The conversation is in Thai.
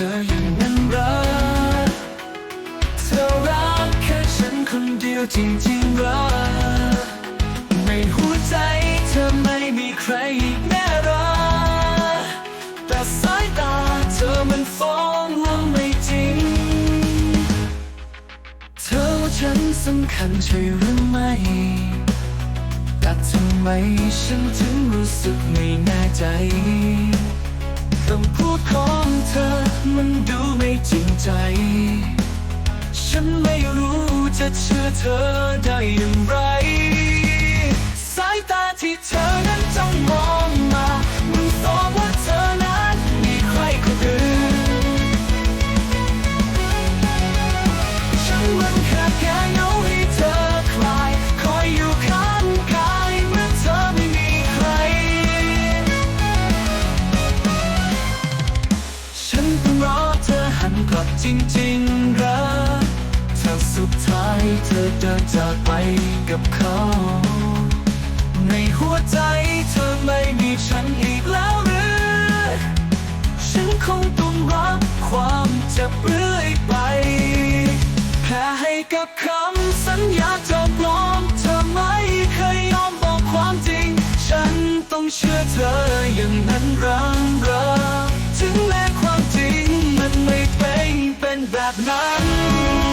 ธออย่างนั้นรัก เธอรักแค่ฉันคนเดียวจริงๆรักในหัวใจเธอไม่มีใครอีกแน่รักแต่สายตาเธอมันฟ้องว่าไม่จริง เธอว่าฉันสำคัญใช่หรือไม่แต่ทำไมฉันถึงรู้สึกไม่แน่ใจคำพูด ใจ ฉันไม่รู้จะเชื่อเธอได้อย่างไร สายตาที่เธอนั้นจ้องมอง จริงๆรักเธอสุดท้ายเธอเดินจากไปกับเขา ในหัวใจเธอไม่มีฉันอีกแล้วหรือ ฉันคงต้องรับความเจ็บเรื่อยไป แพ้ให้กับคำสัญญาจธอปลอมเธอไม่เคยยอมบอกความจริง ฉันต้องเชื่อเธออย่างนั้นรังเรัก that night.